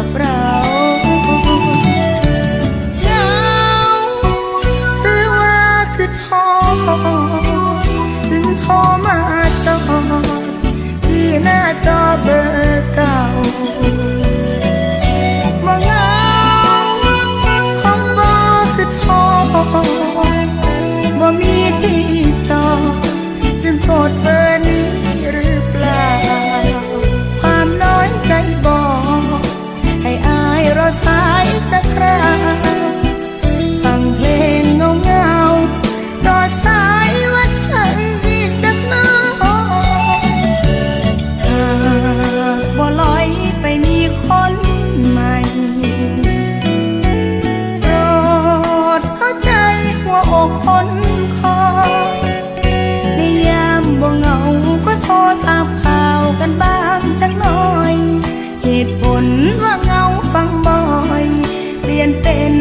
กับเราเหงาหรือว่าคือทอถึงโทอมาจอดที่หน้าจอเบอร์ หัวอกคนคอยในยามบ่เหงาก็โทรตามข่าวกันบ้างจักหน่อย เหตุผลว่าเหงาฟังบ่อย เปลี่ยนเป็น